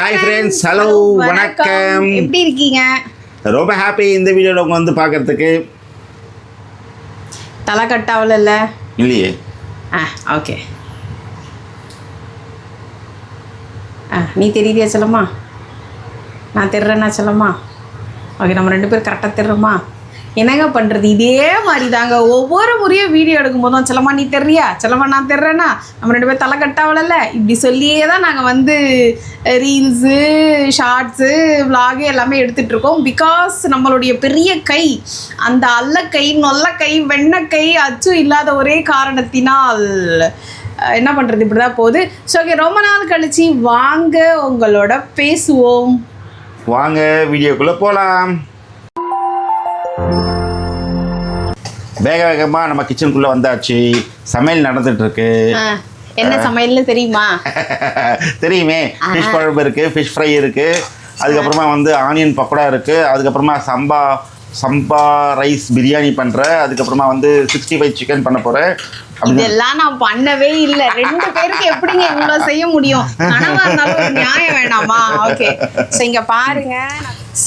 Hi friends hello வணக்கம். எப்படி இருக்கீங்க? ரொம்ப ஹாப்பி இந்த வீடியோவில் உங்க வந்து பார்க்கறதுக்கு. தலை கட்டாவில் இல்லை? இல்லையே. ஆ ஓகே ஆ நீ தெரியலையா செல்லம்மா? நான் தெரிறேன்னா செல்லம்மா? ஓகே நம்ம ரெண்டு பேரும் கரெக்டாக தெரிறோமா? என்னங்க பண்ணுறது இதே மாதிரி தாங்க ஒவ்வொரு முறையும் வீடியோ எடுக்கும் போதும் செல்லம்மா நீ தெரியா செல்லம்மா நான் தெரிறேன்னா நம்ம ரெண்டு பேரும் தலை இப்படி சொல்லியே தான் நாங்கள் வந்து ரீல்ஸு ஷார்ட்ஸு விலாகு எல்லாமே எடுத்துகிட்டு இருக்கோம். பிகாஸ் நம்மளுடைய பெரிய கை அந்த அல்ல கை வெண்ணக்கை கை அச்சு இல்லாத ஒரே காரணத்தினால் என்ன பண்ணுறது இப்படி தான் போகுது. ஸோ ஓகே ரொம்ப நாள் கழிச்சு வாங்க உங்களோட பேசுவோம். வாங்க வீடியோக்குள்ளே போகலாம் வேக வேகமாக நம்ம கிச்சனுக்குள்ளே வந்தாச்சு. சமையல் நடந்துட்டு இருக்கு அஹ், என்ன சமையல்னு தெரியுமா? தெரியுமே. ஃபிஷ் குழம்பு இருக்குது ஃபிஷ் ஃப்ரை இருக்குது அதுக்கப்புறமா வந்து ஆனியன் பக்கோடா இருக்குது அதுக்கப்புறமா சம்பா சம்பா ரைஸ் பிரியாணி பண்ணுறேன் அதுக்கப்புறமா வந்து சிக்ஸ்டி ஃபைவ் சிக்கன் பண்ண போகிறேன் இதெல்லாம் நான் பண்ணவே இல்லை. ரெண்டு பேருக்கு எப்படிங்க இவ்வளோ செய்ய முடியும்? கனவா இருந்தாலும் நியாயம் வேணாமா? ஓகே இங்க பாருங்க.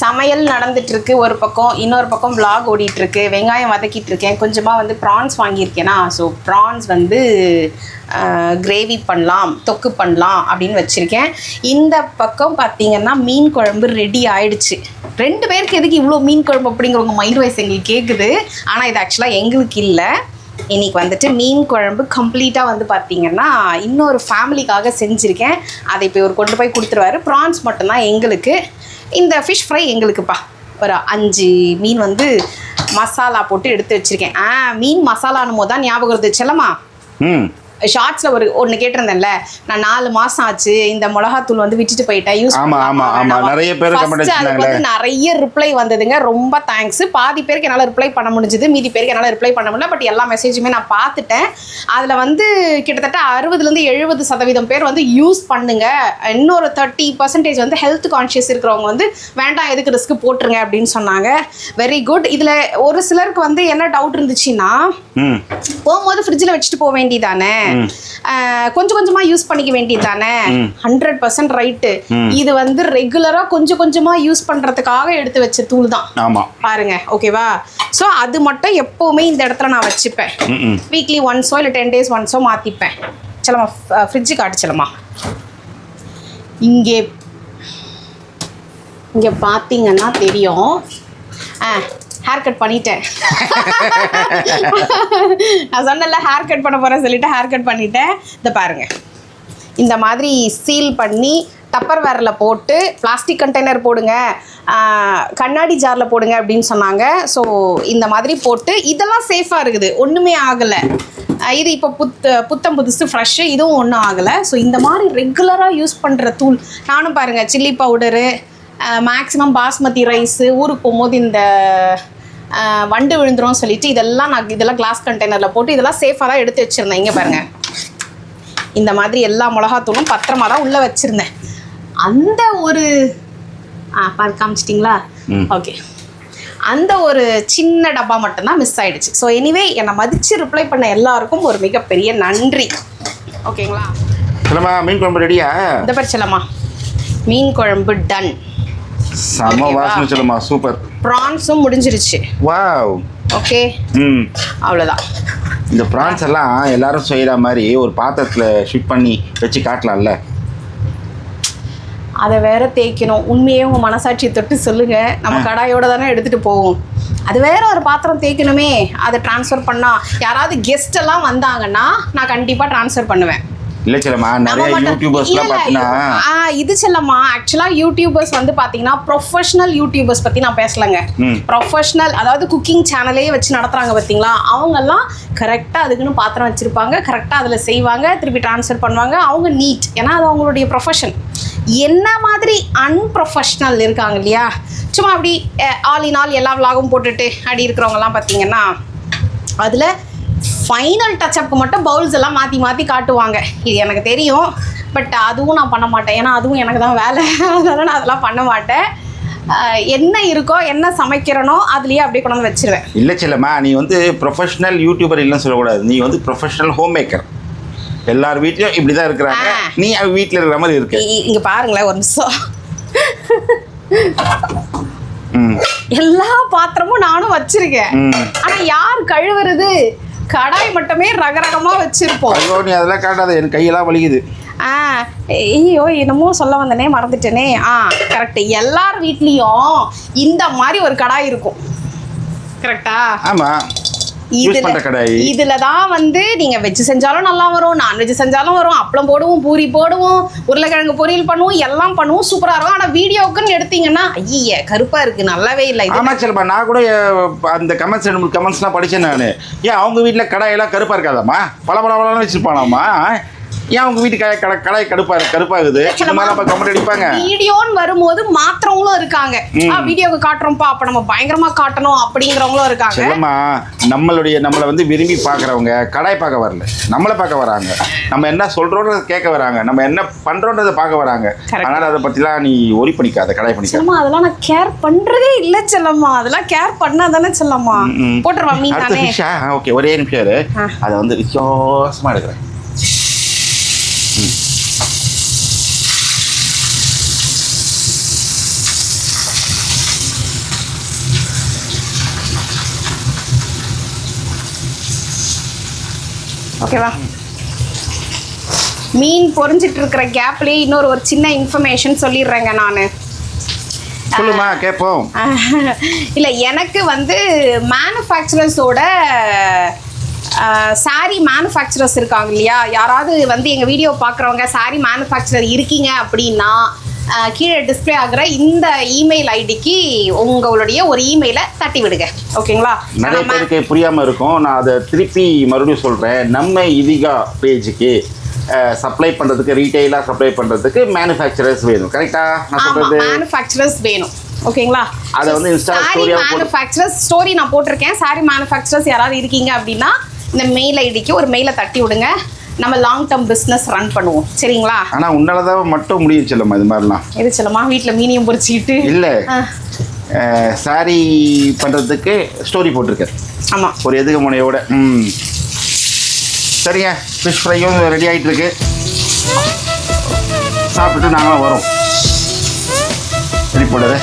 சமையல் நடந்துட்டுருக்கு. ஒரு பக்கம் இன்னொரு பக்கம் vlog ஓடிட்டுருக்கு. வெங்காயம் வதக்கிட்டு இருக்கேன் கொஞ்சமாக வந்து ப்ரான்ஸ் வாங்கியிருக்கேனா ஸோ ப்ரான்ஸ் வந்து கிரேவி பண்ணலாம் தொக்கு பண்ணலாம் அப்படின்னு வச்சுருக்கேன். இந்த பக்கம் பார்த்தீங்கன்னா மீன் குழம்பு ரெடி ஆயிடுச்சு. ரெண்டு பேருக்கு எதுக்கு இவ்வளோ மீன் குழம்பு அப்படிங்கிற உங்க மைண்ட் வாய்ஸ் எங்களுக்கு கேட்குது ஆனால் இது ஆக்சுவலாக எங்களுக்கு இல்லை. இன்னைக்கு வந்துட்டு மீன் குழம்பு கம்ப்ளீட்டாக வந்து பார்த்திங்கன்னா இன்னொரு ஃபேமிலிக்காக செஞ்சுருக்கேன். அதை இப்போ இவர் கொண்டு போய் கொடுத்துருவாரு. ப்ரான்ஸ் மட்டும்தான் எங்களுக்கு. இந்த ஃபிஷ் ஃப்ரை எங்களுக்குப்பா. ஒரு அஞ்சு மீன் வந்து மசாலா போட்டு எடுத்து வச்சுருக்கேன். ஆ மீன் மசாலானும் போது தான் ஞாபகம் வருது செல்லம்மா. ம். ஷார்ட்ஸில் ஒரு ஒன்று கேட்டிருந்தேன்ல நான் நாலு மாதம் ஆச்சு இந்த மிளகாத்தூள் வந்து விட்டுட்டு போயிட்டேன் யூஸ். நிறைய பேர் வந்து. நிறைய ரிப்ளை வந்ததுங்க. ரொம்ப தேங்க்ஸ் பாதி பேருக்கு என்னால் ரிப்ளை பண்ண முடிஞ்சது. மீதி பேருக்கு என்னால் ரிப்ளை பண்ண முடியல. பட் எல்லா மெசேஜுமே நான் பார்த்துட்டேன். அதில் வந்து கிட்டத்தட்ட அறுபதுலேருந்து எழுபது சதவீதம் பேர் வந்து யூஸ் பண்ணுங்க. இன்னொரு தேர்ட்டி பர்சன்டேஜ் வந்து ஹெல்த் கான்ஷியஸ் இருக்கிறவங்க வந்து வேண்டாம் எதுக்கு ரிஸ்க் போட்டுருங்க அப்படின்னு சொன்னாங்க. வெரி குட் இதில் ஒரு சிலருக்கு வந்து என்ன டவுட் இருந்துச்சுன்னா போகும்போது ஃப்ரிட்ஜில் வச்சுட்டு போக வேண்டியதானே? கொஞ்சம் கொஞ்சமாக யூஸ் பண்ணிக்க வேண்டியதானே ஹண்ட்ரட் பர்சன்ட் ரைட்டு இது வந்து ரெகுலராக கொஞ்சம் கொஞ்சமாக யூஸ் பண்ணுறதுக்காக எடுத்து வச்ச தூள் தான். பாருங்க ஓகேவா ஸோ அது மட்டும் எப்போவுமே இந்த இடத்துல நான் வச்சுப்பேன். வீக்லி ஒன்ஸோ இல்லை டென் டேஸ் ஒன்ஸோ மாற்றிப்பேன் சிலமா ஃப்ரிட்ஜு காட்டுச்சலமா இங்கே இங்கே பார்த்தீங்கன்னா தெரியும். ஆ ஹேர் கட் பண்ணிட்டேன். நான் சொன்னல ஹேர் கட் பண்ண போகிறேன் சொல்லிட்டு ஹேர் கட் பண்ணிட்டேன். இந்த பாருங்க. இந்த மாதிரி சீல் பண்ணி டப்பர் வேரில் போட்டு பிளாஸ்டிக் கண்டெய்னர் போடுங்க. கண்ணாடி ஜாரில் போடுங்க அப்படின்னு சொன்னாங்க. ஸோ இந்த மாதிரி போட்டு இதெல்லாம் சேஃபாக இருக்குது. ஒன்றுமே ஆகலை. இது இப்போ புத்த புத்தம் புதுசு ஃப்ரெஷ்ஷு இதுவும் ஒன்றும் ஆகலை. ஸோ இந்த மாதிரி ரெகுலராக யூஸ் பண்ணுற தூள் நானும் பாருங்கள் chilli powder maximum basmati rice ஊருக்கு போகும்போது இந்த வண்டு விழுந்துரும் சொல்லிட்டு இதெல்லாம் நான் இதெல்லாம் கிளாஸ் கண்டெய்னரில் போட்டு இதெல்லாம் சேஃபாக தான் எடுத்து வச்சுருந்தேன். இங்கே பாருங்கள் இந்த மாதிரி எல்லா மிளகாத்தூளும் பத்திரமா தான் உள்ளே வச்சுருந்தேன். அந்த ஒரு ஆ பார்த்து காமிச்சிட்டிங்களா. ஓகே. அந்த ஒரு சின்ன டப்பா மட்டும்தான் மிஸ் ஆயிடுச்சு. ஸோ எனிவே என்னை மதித்து ரிப்ளை பண்ண எல்லாருக்கும் ஒரு மிகப்பெரிய நன்றி. ஓகேங்களா மீன் குழம்பு ரெடியா இந்த பேர் செல்லம்மா. மீன் குழம்பு டன் செம? வாசனை சொல்லுமா சூப்பர். ப்ரான்ஸும் முடிஞ்சிருச்சு. Wow okay. ம். அவ்வளோதான் இந்த ப்ரான்ஸ் எல்லாம் எல்லாரும் செய்கிற மாதிரி ஒரு பாத்திரத்தில் ஷிஃப்ட் பண்ணி வச்சு காட்டலாம்ல? அதை வேற தேய்க்கணும். உண்மையே உங்கள் மனசாட்சியை தொட்டு சொல்லுங்க. நம்ம கடாயோட தானே எடுத்துட்டு போவோம். அது வேற ஒரு பாத்திரம் தேய்க்கணுமே. அதை ட்ரான்ஸ்ஃபர் பண்ணா யாராவது கெஸ்ட் எல்லாம் வந்தாங்கன்னா நான் கண்டிப்பாக ட்ரான்ஸ்ஃபர் பண்ணுவேன். இல்லை சிலமா நிறைய யூடியூபர்ஸ்லாம் பார்த்தீங்கன்னா இது செல்லம்மா ஆக்சுவலாக யூடியூபர்ஸ் வந்து பார்த்தீங்கன்னா ப்ரொஃபஷனல் யூடியூபர்ஸ் பற்றி நான் பேசலைங்க. ப்ரொஃபஷனல் அதாவது குக்கிங் சேனலே வச்சு நடத்துகிறாங்க பார்த்தீங்களா அவங்கெல்லாம் கரெக்டாக அதுக்குன்னு பாத்திரம் வச்சுருப்பாங்க கரெக்டாக அதில் செய்வாங்க திருப்பி ட்ரான்ஸ்ஃபர் பண்ணுவாங்க. அவங்க நீட் ஏன்னா அது அவங்களுடைய ப்ரொஃபஷன் என்ன மாதிரி அன்ப்ரொஃபஷ்னல் இருக்காங்க இல்லையா? சும்மா அப்படி ஆல் இன் ஆல் எல்லா விலாகும் போட்டுட்டு அப்படி இருக்கிறவங்கலாம் பார்த்தீங்கன்னா அதில் ஃபைனல் டச்சப்புக்கு மட்டும் பவுல்ஸ் எல்லாம் மாற்றி மாற்றி காட்டுவாங்க. இது எனக்கு தெரியும். பட் அதுவும் நான் பண்ண மாட்டேன். ஏன்னா அதுவும் எனக்கு தான் வேலை. அதனால நான் அதெல்லாம் பண்ண மாட்டேன். என்ன இருக்கோ என்ன சமைக்கிறனோ அதுலேயே அப்படியே கொண்டு வந்து வச்சிருவேன். இல்லை செல்லம்மா நீ வந்து ப்ரொஃபஷனல் யூடியூபர் இல்லைன்னு சொல்லக்கூடாது. நீ வந்து ப்ரொஃபஷனல் ஹோம் மேக்கர் எல்லார் வீட்லயும் இப்படிதான் இருக்கிறாங்க. ஆ. நீ அவ வீட்ல இருக்கிற மாதிரி இருக்கு. இங்க பாருங்களேன் ஒரு நிமிஷம். எல்லா பாத்திரமும் நானும் வச்சிருக்கேன். ம். ஆனா யார் கழுவுறது? கடாய் மட்டுமே ரகரகமா வச்சிருப்போம். ஐயோ நீ அதெல்லாம் காட்டாத. என் கையெல்லாம் வலிக்குது. ஆ ஐயோ என்னமோ சொல்ல வந்தனே மறந்துட்டேனே. ஆ கரெக்ட் எல்லார் வீட்லயும் இந்த மாதிரி ஒரு கடாய் இருக்கும். கரெக்டா ஆமா. கடாய் இதுல தான் வந்து நீங்க வெஜ் செஞ்சாலும் நல்லா வரும் நான்வெஜ் செஞ்சாலும் வரும் அப்பளம் போடுவோம் பூரி போடுவோம் உருளைக்கிழங்கு பொரியல் பண்ணுவோம் எல்லாம் பண்ணுவோம் சூப்பரா இருக்கும். ஆனா வீடியோக்குன்னு எடுத்தீங்கன்னா ஐய கருப்பா இருக்கு நல்லாவே இல்லை ஆமா செல்பா நான் கூட அந்த கமெண்ட்ஸ் ரெண்டு மூணு கமெண்ட்ஸ்லாம் படிச்சேன் நான். ஏன் அவங்க வீட்டில் கடாயெல்லாம் கருப்பா இருக்காதாம்மா? பல பல வச்சிருப்பானாமா ஏன் அவங்க வீட்டு கடாய் கடை கடாய் கடுப்பா கருப்பாகுது இந்த மாதிரி நம்ம கமெண்ட் அடிப்பாங்க. வீடியோன்னு வரும்போது மாத்திரவங்களும் இருக்காங்க. வீடியோக்கு காட்டுறோம்ப்பா அப்ப நம்ம பயங்கரமா காட்டணும் அப்படிங்கிறவங்களும் இருக்காங்க. செல்லம்மா நம்மளுடைய நம்மளை வந்து விரும்பி பார்க்குறவங்க கடாய் பார்க்க வரல. நம்மளை பார்க்க வராங்க. நம்ம என்ன சொல்கிறோன்றத கேட்க வராங்க. நம்ம என்ன பண்ணுறோன்றதை பார்க்க வராங்க. அதனால் அதை பற்றிலாம் நீ ஒரி பண்ணிக்காத கடாய் பண்ணிக்காத. செல்லம்மா அதெல்லாம் நான் கேர் பண்றதே இல்ல செல்லம்மா. அதெல்லாம் கேர் பண்ணா தானே செல்லம்மா. போட்டுருவா மீன் தானே. ஓகே ஒரே நிமிஷம். அதை வந்து வித்தியாசமாக எடுக்கிறேன். ஓகேவா மீன் பொரிஞ்சிட்டு இருக்கிற கேப்லயே இன்னொரு ஒரு சின்ன இன்ஃபர்மேஷன் சொல்லிடுறேங்க நான். சொல்லுமா கேட்போம் இல்லை எனக்கு வந்து மேனுஃபேக்சரர்ஸோட சாரி மேனுஃபேக்சரர்ஸ் இருக்காங்க இல்லையா? யாராவது வந்து எங்கள் வீடியோ பார்க்குறவங்க சாரி மேனுஃபேக்சரர் இருக்கீங்க அப்படின்னா கீழே டிஸ்ப்ளே ஆகுற இந்த இமெயில் ஐடிக்கு உங்களுடைய ஒரு இமெயிலை தட்டி விடுங்க. ஓகேங்களா? நிறைய பேருக்கு புரியாமல் இருக்கும். நான் அதை திருப்பி மறுபடியும் சொல்கிறேன் நம்ம இதிகா பேஜுக்கு சப்ளை பண்ணுறதுக்கு ரீட்டெயிலாக சப்ளை பண்ணுறதுக்கு மேனுஃபேக்சரர்ஸ் வேணும். கரெக்டாக நான் சொல்கிறது மேனுஃபேக்சரர்ஸ் வேணும். ஓகேங்களா? அதை வந்து story-ஆ போட்டு- மேனுஃபேக்சரர்ஸ் ஸ்டோரி நான் போட்டிருக்கேன். சாரி மேனுஃபேக்சரர்ஸ் யாராவது இருக்கீங்க அப்படின்னா இந்த மெயில் ஐடிக்கு ஒரு மெயிலை தட்டி விடுங்க. நம்ம லாங் டேர்ம் பிஸ்னஸ் ரன் பண்ணுவோம். சரிங்களா? ஆனால் உன்னால தான் மட்டும் முடியும் செல்லம்மா இது மாதிரிலாம். எது சொல்லமா வீட்டில் மீனியம் பொரிச்சிக்கிட்டு? இல்லை. சாரி பண்ணுறதுக்கு ஸ்டோரி போட்டிருக்கேன். ஆமா. ஒரு எதுக முனையோட. ம். சரிங்க ஃபிஷ் ஃப்ரையும் ரெடி ஆகிட்டு இருக்கு சாப்பிட்டுட்டு நாங்களும் வரோம். ரெடி போடுறது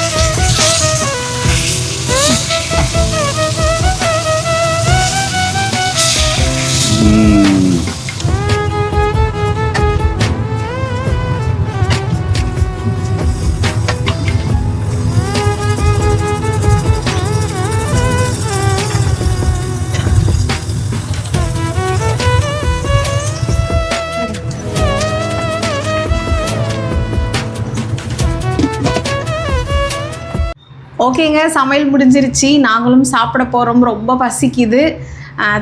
ஓகேங்க சமையல் முடிஞ்சிருச்சு. நாங்களும் சாப்பிட போகிறோம் ரொம்ப பசிக்குது.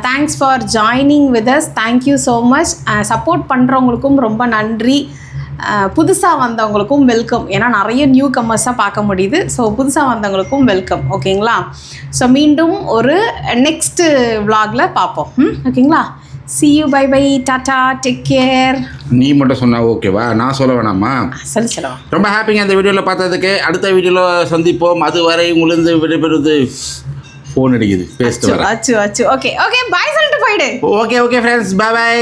Thanks for joining with us thank you so much support பண்ணுறவங்களுக்கும் ரொம்ப நன்றி. புதுசாக வந்தவங்களுக்கும் வெல்கம் ஏன்னா நிறைய நியூ கம்மர்ஸாக பார்க்க முடியுது. ஸோ புதுசாக வந்தவங்களுக்கும் வெல்கம் ஓகேங்களா ஸோ மீண்டும் ஒரு நெக்ஸ்ட்டு vlogல பார்ப்போம். ம் ஓகேங்களா see you bye bye tata take care நீ மட்டும் சொன்னா ஓகேவா? நான் சொல்ல வேணாமா? சொல்லி சொல்லவா ரொம்ப ஹாப்பிங்க அந்த வீடியோவில் பார்த்ததுக்கு. அடுத்த வீடியோவில் சந்திப்போம். அதுவரை உங்களிருந்து விடைபெறுவது ஃபோன் அடிக்குது. பேசிட்டு வரேன். ஓகே ஓகே பாய் சொல்லிட்டு போயிடு. Okay okay friends bye bye.